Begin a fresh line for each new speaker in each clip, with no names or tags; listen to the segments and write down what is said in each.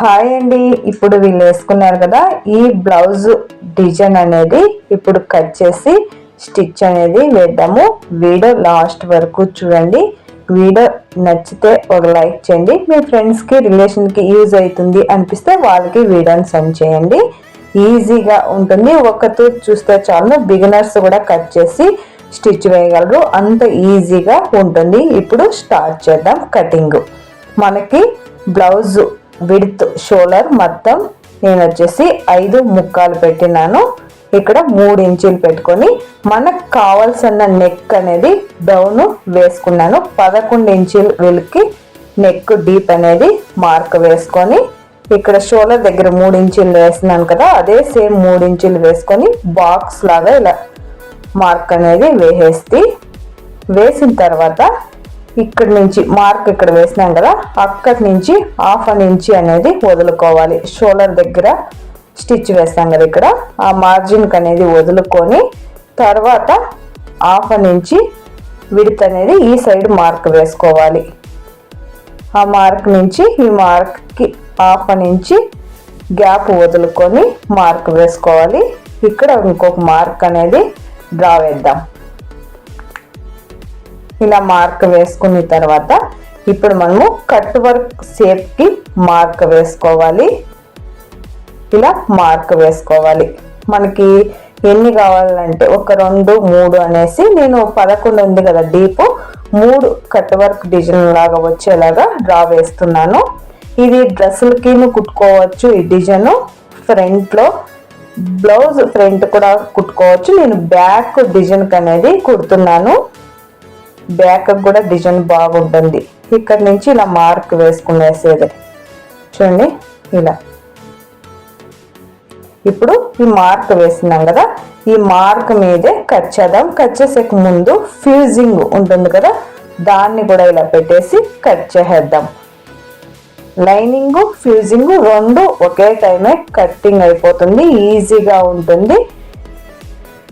Hi అండి. ఇప్పుడు వీళ్ళు వేసుకున్నారు కదా ఈ బ్లౌజ్ డిజైన్ అనేది ఇప్పుడు కట్ చేసి స్టిచ్ అనేది వేద్దాము. వీడియో లాస్ట్ వరకు చూడండి. వీడియో నచ్చితే ఒక లైక్ చేయండి. మీ ఫ్రెండ్స్కి రిలేషన్కి యూజ్ అవుతుంది అనిపిస్తే వాళ్ళకి వీడియోని సెండ్ చేయండి. ఈజీగా ఉంటుంది. ఒక తూర్ చూస్తే చాలు. బిగినర్స్ కూడా కట్ చేసి స్టిచ్ వేయగలరు. అంత ఈజీగా ఉంటుంది. ఇప్పుడు స్టార్ట్ చేద్దాం కటింగ్. మనకి బ్లౌజ్ విడ్త్ షోల్డర్ మొత్తం నేను వచ్చేసి ఐదు ముక్కాలు పెట్టినాను. ఇక్కడ మూడు ఇంచులు పెట్టుకొని మనకు కావాల్సిన నెక్ అనేది డౌన్ వేసుకున్నాను. పదకొండు ఇంచులు వెలికి నెక్ డీప్ అనేది మార్క్ వేసుకొని ఇక్కడ షోల్డర్ దగ్గర మూడు ఇంచులు వేసినాను కదా అదే సేమ్ మూడు ఇంచులు వేసుకొని బాక్స్ లాగా ఇలా మార్క్ అనేది వేసేస్తే వేసిన తర్వాత ఇక్కడ నుంచి మార్క్ ఇక్కడ వేసినాం కదా అక్కడి నుంచి హాఫ్ అన్ ఇంచి అనేది వదులుకోవాలి. షోల్డర్ దగ్గర స్టిచ్ వేస్తాం కదా ఇక్కడ ఆ మార్జిన్కి అనేది వదులుకొని తర్వాత హాఫ్ అన్ ఇంచి విడత్ అనేది ఈ సైడ్ మార్క్ వేసుకోవాలి. ఆ మార్క్ నుంచి ఈ మార్క్కి హాఫ్ అన్ ఇంచి గ్యాప్ వదులుకొని మార్క్ వేసుకోవాలి. ఇక్కడ ఇంకొక మార్క్ అనేది డ్రా వేద్దాం. ఇలా మార్క్ వేసుకున్న తర్వాత ఇప్పుడు మనము కట్ వర్క్ షేప్కి మార్క్ వేసుకోవాలి. ఇలా మార్క్ వేసుకోవాలి. మనకి ఎన్ని కావాలంటే ఒక రెండు మూడు అనేసి నేను పదకొండు ఉంది కదా డీప్ మూడు కట్ వర్క్ డిజైన్ లాగా వచ్చేలాగా డ్రా వేస్తున్నాను. ఇది డ్రెస్సులకి కుట్టుకోవచ్చు ఈ డిజైన్ ఫ్రంట్లో బ్లౌజ్ ఫ్రంట్ కూడా కుట్టుకోవచ్చు. నేను బ్యాక్ డిజైన్కి అనేది కుడుతున్నాను. బ్యాక్ కూడా డిజైన్ బాగుంటుంది. ఇక్కడ నుంచి ఇలా మార్క్ వేసుకునేసేది చూడండి ఇలా. ఇప్పుడు ఈ మార్క్ వేసినాం కదా ఈ మార్క్ మీదే కట్ చేద్దాం. కట్ చేసేక ముందు ఫ్యూజింగ్ ఉంటుంది కదా దాన్ని కూడా ఇలా పెట్టేసి కట్ చేసేద్దాం. లైనింగ్ ఫ్యూజింగ్ రెండు ఒకే టైమే కట్టింగ్ అయిపోతుంది ఈజీగా ఉంటుంది.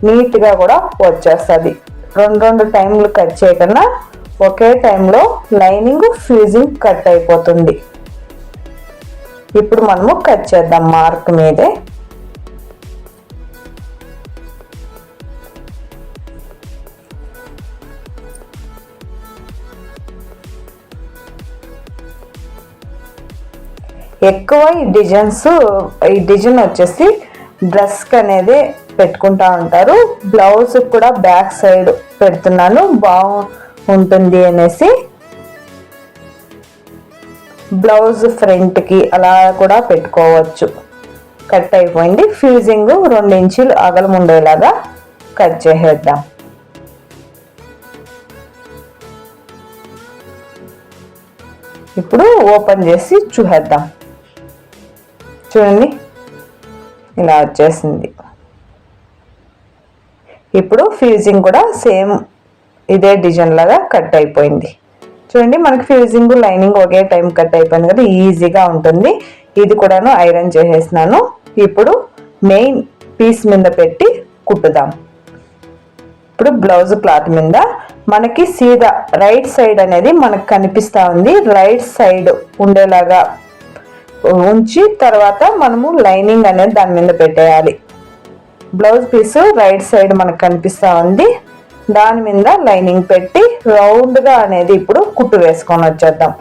నీట్గా కూడా వచ్చేస్తుంది. రెండు రెండు టైంలు కట్ చేయకన్నా ఒకే టైంలో లైనింగ్ ఫ్యూజింగ్ కట్ అయిపోతుంది. ఇప్పుడు మనము కట్ చేద్దాం మార్క్ మీదే. ఎక్కువ ఈ డిజైన్స్ ఈ డిజైన్ వచ్చేసి డ్రెస్కి అనేది పెట్టుకుంటా ఉంటారు. బ్లౌజ్ కూడా బ్యాక్ సైడ్ పెడుతున్నాను. బాగుంటుంది అనేసి. బ్లౌజ్ ఫ్రంట్కి అలా కూడా పెట్టుకోవచ్చు. కట్ అయిపోయింది. ఫ్యూజింగ్ రెండు ఇంచులు అగలం ఉండేలాగా కట్ చేసేద్దాం. ఇప్పుడు ఓపెన్ చేసి చూసేద్దాం. చూడండి. ఇలా వచ్చేసింది. ఇప్పుడు ఫ్యూజింగ్ కూడా సేమ్ ఇదే డిజైన్ లాగా కట్ అయిపోయింది. చూడండి మనకి ఫ్యూజింగ్ లైనింగ్ ఒకే టైం కట్ అయిపోయింది కదా ఈజీగా ఉంటుంది. ఇది కూడాను ఐరన్ చేసేసినాను. ఇప్పుడు మెయిన్ పీస్ మీద పెట్టి కుట్టుదాం. ఇప్పుడు బ్లౌజ్ క్లాత్ మీద మనకి సీదా రైట్ సైడ్ అనేది మనకు కనిపిస్తూ ఉంది. రైట్ సైడ్ ఉండేలాగా ఉంచి తర్వాత మనము లైనింగ్ అనేది దాని మీద పెట్టేయాలి. బ్లౌజ్ పీసు రైట్ సైడ్ మనకు కనిపిస్తూ ఉంది. దాని మీద లైనింగ్ పెట్టి రౌండ్గా అనేది ఇప్పుడు కుట్టు వేసుకొని వచ్చేద్దాం.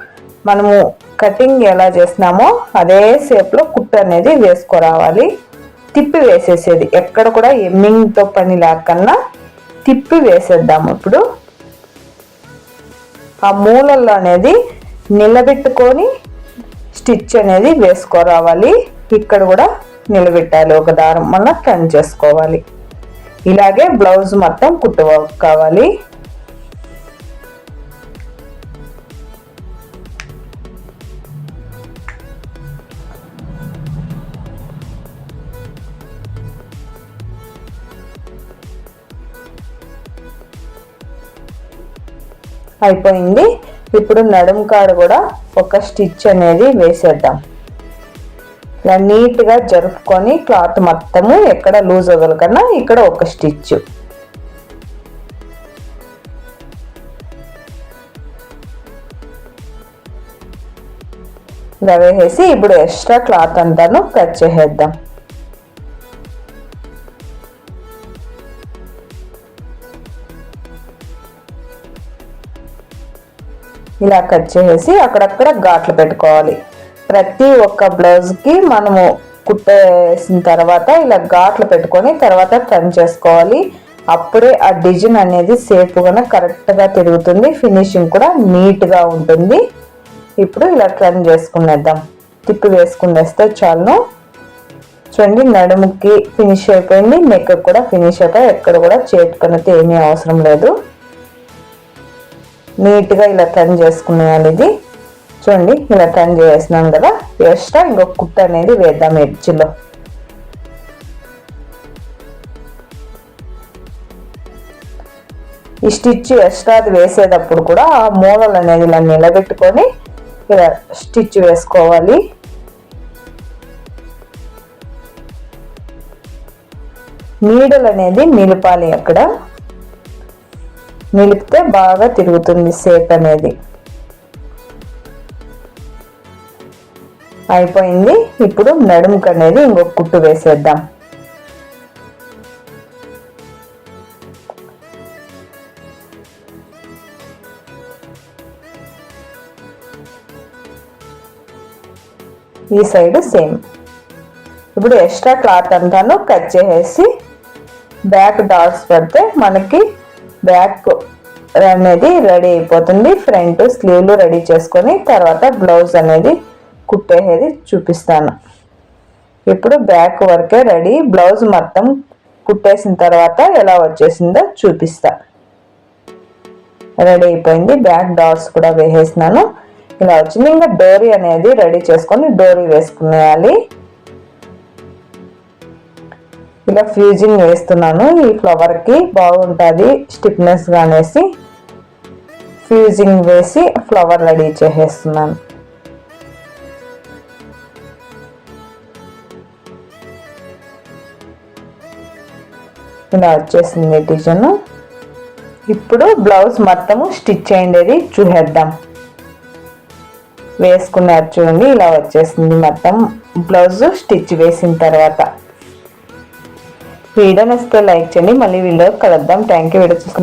మనము కటింగ్ ఎలా చేసినామో అదే షేప్లో కుట్టు అనేది వేసుకురావాలి. తిప్పి వేసేసేది. ఎక్కడ కూడా ఎమ్మింగ్తో పని లేకన్నా తిప్పి వేసేద్దాము ఇప్పుడు. ఆ మూలల్లో అనేది నిలబెట్టుకొని స్టిచ్ అనేది వేసుకోరావాలి. ఇక్కడ కూడా నిలబెట్టాలి ఒక దారం మళ్ళీ టర్న్ చేసుకోవాలి. ఇలాగే బ్లౌజ్ మొత్తం కుట్టుకోవాలి. అయిపోయింది. ఇప్పుడు నడుం కాడ కూడా ఒక స్టిచ్ అనేది వేసేద్దాం. ఇలా నీట్గా జరుపుకొని క్లాత్ మొత్తము ఎక్కడ లూజ్ వదలకన్నా ఇక్కడ ఒక స్టిచ్. ఇలా వేసేసి ఇప్పుడు ఎక్స్ట్రా క్లాత్ అంతాను కట్ చేసేద్దాం. ఇలా కట్ చేసేసి అక్కడక్కడ ఘాట్లు పెట్టుకోవాలి. ప్రతి ఒక్క బ్లౌజ్కి మనము కుట్టేసిన తర్వాత ఇలా ఘాట్లు పెట్టుకొని తర్వాత టర్న్ చేసుకోవాలి. అప్పుడే ఆ డిజైన్ అనేది సేపుగా కరెక్ట్గా తిరుగుతుంది. ఫినిషింగ్ కూడా నీట్గా ఉంటుంది. ఇప్పుడు ఇలా టర్న్ చేసుకునేద్దాం. తిప్పి వేసుకునేస్తే చాలును. చూడండి నడుముకి ఫినిష్ అయిపోయింది. నెక్ కూడా ఫినిష్ అయిపోయి ఎక్కడ కూడా చేతి పనితే ఏమీ అవసరం లేదు. నీట్గా ఇలా టర్న్ చేసుకునేయాలి ఇది. చూడండి ఇలా టర్న్ చేసినాం కదా. ఎక్స్ట్రా ఇంకొక కుట్ట అనేది వేద్దాం ఎడ్జ్లో ఈ స్టిచ్ ఎక్స్ట్రాది వేసేటప్పుడు కూడా ఆ మూలలు అనేది ఇలా నిలబెట్టుకొని ఇలా స్టిచ్ వేసుకోవాలి. నీడలు అనేది నిలపాలి అక్కడ. నిలిపితే బాగా తిరుగుతుంది సేప్ అనేది. అయిపోయింది. ఇప్పుడు నడుముకు అనేది ఇంకొక కుట్టు వేసేద్దాం. ఈ సైడ్ సేమ్. ఇప్పుడు ఎక్స్ట్రా క్లాత్ అంతాను కట్ చేసేసి బ్యాక్ డాట్స్ పెడితే మనకి బ్యాక్ అనేది రెడీ అయిపోతుంది. ఫ్రంట్ స్లీవ్లు రెడీ చేసుకొని తర్వాత బ్లౌజ్ అనేది కుట్టేది చూపిస్తాను. ఇప్పుడు బ్యాక్ వరకే రెడీ. బ్లౌజ్ మొత్తం కుట్టేసిన తర్వాత ఎలా వచ్చేసిందో చూపిస్తా. రెడీ అయిపోయింది. బ్యాక్ డాట్స్ కూడా వేసేసినాను. ఇలా వచ్చింది. ఇంకా డోరీ అనేది రెడీ చేసుకొని డోరీ వేసుకునేయాలి. ఇలా ఫ్యూజింగ్ వేస్తున్నాను. ఈ ఫ్లవర్కి బాగుంటుంది స్టిఫ్నెస్గా అనేసి ఫ్యూజింగ్ వేసి ఫ్లవర్ రెడీ చేసేస్తున్నాను. ఇలా వచ్చేసింది డిజైన్. ఇప్పుడు బ్లౌజ్ మొత్తము స్టిచ్ అయ్యేది చూసేద్దాం. వేసుకున్నారు చూడండి ఇలా వచ్చేసింది మొత్తం. బ్లౌజ్ స్టిచ్ వేసిన తర్వాత. వీడియో నచ్చితే లైక్ చేయండి మళ్ళీ వీడియో కలుద్దాం. థ్యాంక్ యూ వీడియో చూసుకున్నాం